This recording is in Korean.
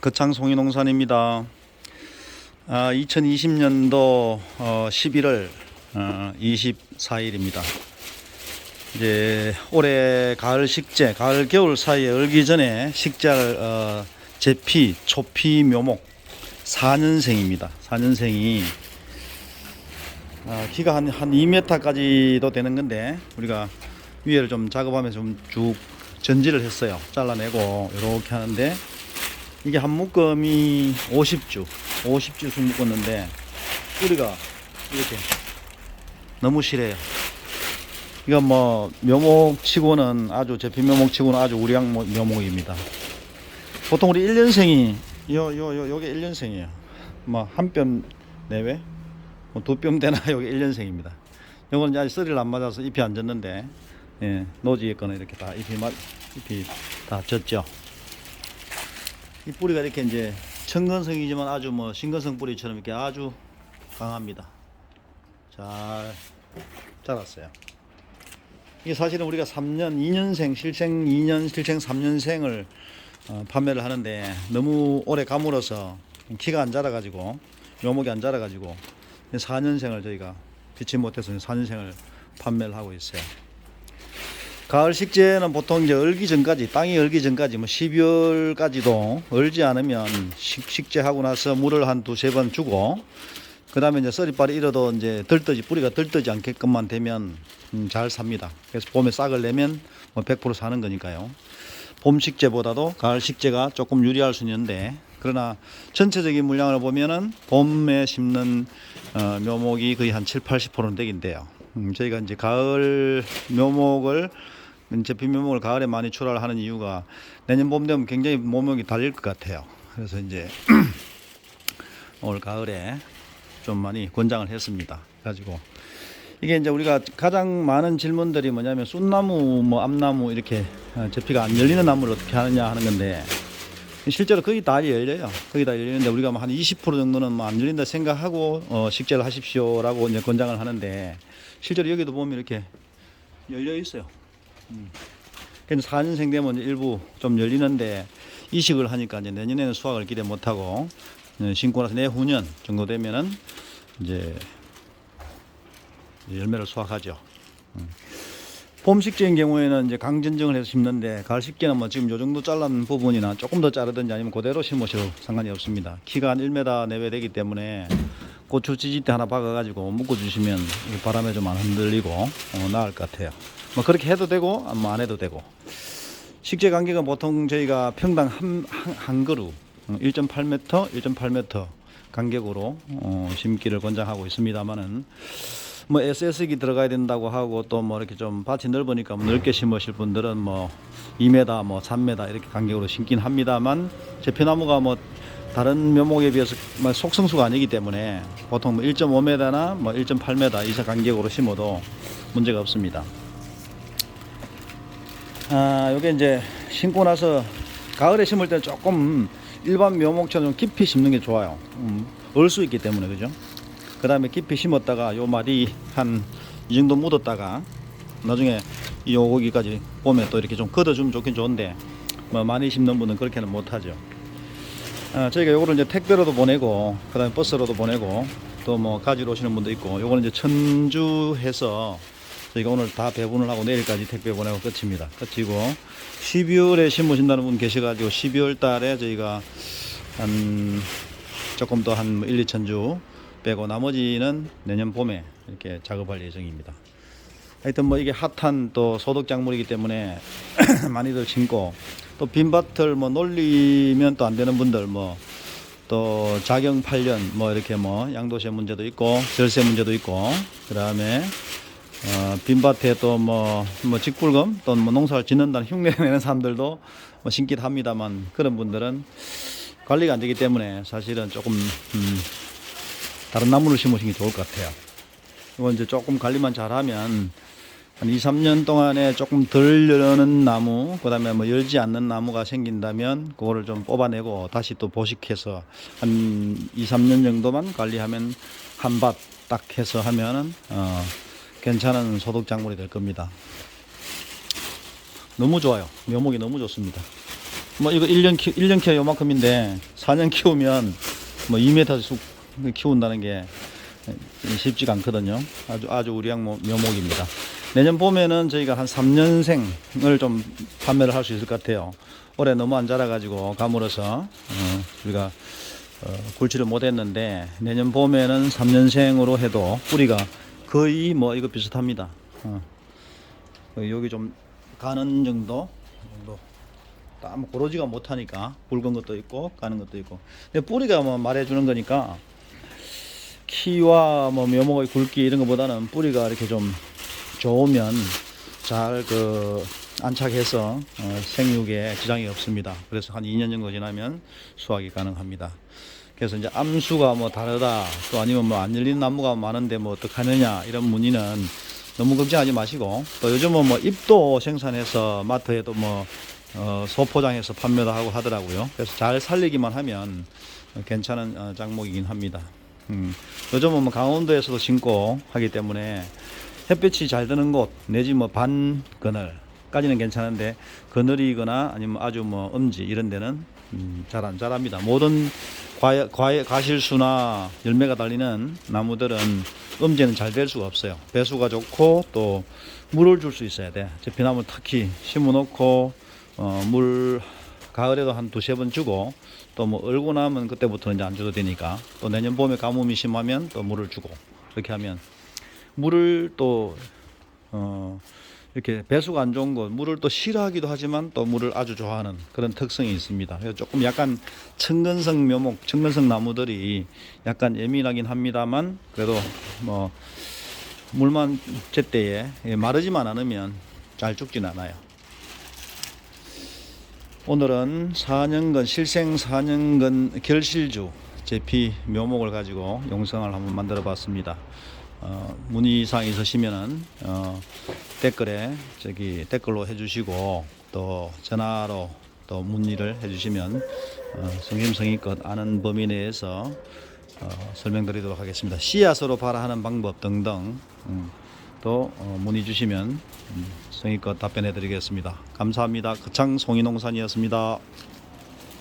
거창 송이농산입니다. 아, 2020년도 어, 11월 어, 24일입니다. 이제 올해 가을 식재, 가을 겨울 사이에 얼기 전에 식재할 어, 제피, 초피, 묘목 4년생입니다. 4년생이 아, 키가 한, 한 2m까지도 되는 건데 우리가 위에를 좀 작업하면서 좀 쭉 전지를 했어요. 잘라내고 이렇게 하는데 이게 한 묶음이 50주, 50주씩 묶었는데 뿌리가 이렇게 너무 실해요. 이건 뭐 묘목치고는 아주 제피 묘목치고는 아주 우량 모- 묘목입니다. 보통 우리 1년생이 요 요 요 요게 1년생이에요. 뭐 한 뼘 내외, 뭐 두뼘 되나 요게 1년생입니다. 요거는 아직 쓰리를 안 맞아서 잎이 안 졌는데 예, 노지에 거는 이렇게 다 잎이 맞 잎이 다 졌죠. 이 뿌리가 이렇게 이제 청건성이지만 아주 뭐 신건성 뿌리처럼 이렇게 아주 강합니다. 잘 자랐어요. 이게 사실은 우리가 3년, 2년생, 실생 2년, 실생 3년생을 어, 판매를 하는데 너무 오래 가물어서 키가 안 자라가지고 묘목이 안 자라가지고 4년생을 저희가 피치 못해서 4년생을 판매를 하고 있어요. 가을 식재는 보통 이제 얼기 전까지 땅이 얼기 전까지 뭐 12월까지도 얼지 않으면 식, 식재하고 나서 물을 한 두세 번 주고 그다음에 이제 썰이빨이 잃어도 이제 들떠지 뿌리가 들떠지 않게끔만 되면 음, 잘 삽니다. 그래서 봄에 싹을 내면 뭐 100% 사는 거니까요. 봄 식재보다도 가을 식재가 조금 유리할 수 있는데 그러나 전체적인 물량을 보면은 봄에 심는 어, 묘목이 거의 한 7, 80%는 되긴데요. 음, 저희가 이제 가을 묘목을 제피 묘목을 가을에 많이 출하를 하는 이유가 내년 봄 되면 굉장히 묘목이 달릴 것 같아요. 그래서 이제 올 가을에 좀 많이 권장을 했습니다. 가지고 이게 이제 우리가 가장 많은 질문들이 뭐냐면 쑥나무, 뭐 암나무 이렇게 어, 제피가 안 열리는 나무를 어떻게 하느냐 하는 건데 실제로 거의 다 열려요. 거의 다 열리는데 우리가 뭐 한 20% 정도는 뭐 안 열린다 생각하고 어, 식재를 하십시오라고 이제 권장을 하는데 실제로 여기도 보면 이렇게 열려 있어요. 음. 그래서 4년생 되면 일부 좀 열리는데 이식을 하니까 이제 내년에는 수확을 기대 못하고 어, 심고 나서 내후년 정도 되면은 이제 열매를 수확하죠. 음. 봄 식재인 경우에는 이제 강전정을 해서 심는데 가을 식재는 뭐 지금 요 정도 잘란 부분이나 조금 더 자르든지 아니면 그대로 심으셔도 상관이 없습니다. 키가 한 1m 내외 되기 때문에 고추 지지대 하나 박아가지고 묶어주시면 이 바람에 좀 안 흔들리고 어, 나을 것 같아요. 뭐 그렇게 해도 되고 뭐 안 해도 되고 식재 간격은 보통 저희가 평당 한, 한, 한 그루 어, 1.8m, 1.8m 간격으로 어, 심기를 권장하고 있습니다만은 뭐 SS기 들어가야 된다고 하고 또 뭐 이렇게 좀 밭이 넓으니까 뭐 넓게 심으실 분들은 뭐 2m, 뭐 3m 이렇게 간격으로 심긴 합니다만 제피나무가 뭐 다른 묘목에 비해서 뭐 속성수가 아니기 때문에 보통 뭐 1.5m나 뭐 1.8m 이상 간격으로 심어도 문제가 없습니다. 아, 요게 이제 심고 나서 가을에 심을 때는 조금 일반 묘목처럼 좀 깊이 심는 게 좋아요. 음, 얼수 있기 때문에 그죠? 그 다음에 깊이 심었다가 요 말이 한 이 정도 묻었다가 나중에 이 요거기까지 보면 또 이렇게 좀 걷어주면 좋긴 좋은데 뭐 많이 심는 분은 그렇게는 못하죠. 아, 저희가 요거를 이제 택배로도 보내고 그 다음에 버스로도 보내고 또 뭐 가지러 오시는 분도 있고 요거는 이제 천주해서 저희가 오늘 다 배분을 하고 내일까지 택배 보내고 끝입니다. 끝이고 12월에 심으신다는 분 계셔가지고 12월 달에 저희가 한 조금 더 한 1, 2천 주 빼고 나머지는 내년 봄에 이렇게 작업할 예정입니다. 하여튼 뭐 이게 핫한 또 소득 작물이기 때문에 많이들 심고 또 빈밭을 뭐 놀리면 또 안 되는 분들 뭐 또 자경 8년 뭐 이렇게 뭐 양도세 문제도 있고 절세 문제도 있고 그다음에 어, 빈밭에 또 뭐 뭐 직불금 또는 뭐 농사를 짓는다는 흉내 내는 사람들도 뭐 심기도 합니다만 그런 분들은 관리가 안 되기 때문에 사실은 조금 음, 다른 나무를 심으시는 게 좋을 것 같아요. 이건 이제 조금 관리만 잘하면 한 2, 3년 동안에 조금 덜 여는 나무, 그 다음에 뭐 열지 않는 나무가 생긴다면 그거를 좀 뽑아내고 다시 또 보식해서 한 2, 3년 정도만 관리하면 한 밭 딱 해서 하면은 어, 괜찮은 소득 작물이 될 겁니다. 너무 좋아요. 묘목이 너무 좋습니다. 뭐 이거 1년 키 1년 키워 요만큼인데 4년 키우면 뭐 2m 쑥 키운다는 게 쉽지가 않거든요. 아주 아주 우리양 모- 묘목입니다. 내년 봄에는 저희가 한 3년생을 좀 판매를 할 수 있을 것 같아요. 올해 너무 안 자라가지고 어, 우리가 어, 굴치를 못했는데 내년 봄에는 3년생으로 해도 뿌리가 거의 뭐 이거 비슷합니다. 어. 여기 좀 가는 정도 정도 딱 고르지가 못하니까 굵은 것도 있고 가는 것도 있고 근데 뿌리가 뭐 말해주는 거니까 키와 뭐 묘목의 굵기 이런 것보다는 뿌리가 이렇게 좀 좋으면 잘 그 안착해서 어, 생육에 지장이 없습니다. 그래서 한 2년 정도 지나면 수확이 가능합니다. 그래서 이제 암수가 뭐 다르다 또 아니면 뭐 안 열리는 나무가 많은데 뭐 어떡하느냐 이런 문의는 너무 걱정하지 마시고 또 요즘은 뭐 잎도 생산해서 마트에도 뭐 어, 소포장해서 판매도 하고 하더라고요. 그래서 잘 살리기만 하면 어, 괜찮은 어, 작목이긴 합니다. 음, 요즘은 뭐 강원도에서도 심고 하기 때문에 햇빛이 잘 드는 곳 내지 뭐 반 그늘까지는 괜찮은데 그늘이거나 아니면 아주 뭐 음지 이런 데는 음, 잘안 자랍니다. 모든 과, 과, 과실수나 열매가 달리는 나무들은 음지는 잘 될 수가 없어요. 배수가 좋고 또 물을 줄 수 있어야 돼. 저 비나무 특히 심어 놓고 어, 물 가을에도 한 두세 번 주고 또 뭐 얼고 나면 그때부터 이제 안 줘도 되니까 또 내년 봄에 가뭄이 심하면 또 물을 주고 그렇게 하면 물을 또 어, 이렇게 배수가 안 좋은 곳 물을 또 싫어하기도 하지만 또 물을 아주 좋아하는 그런 특성이 있습니다. 그래서 조금 약간 청근성 묘목, 청근성 나무들이 약간 예민하긴 합니다만 그래도 뭐 물만 제때에 예, 마르지만 않으면 잘 죽진 않아요. 오늘은 4년근 실생 4년근 결실주 제피 묘목을 가지고 영상을 한번 만들어 봤습니다. 어, 문의사항 있으시면은 어, 댓글에 저기 댓글로 해주시고 또 전화로 또 문의를 해주시면 어, 성심성의껏 아는 범위 내에서 어, 설명드리도록 하겠습니다. 씨앗으로 발화하는 방법 등등 음, 또 어, 문의 주시면 음, 성의껏 답변해 드리겠습니다. 감사합니다. 거창 송이농산이었습니다.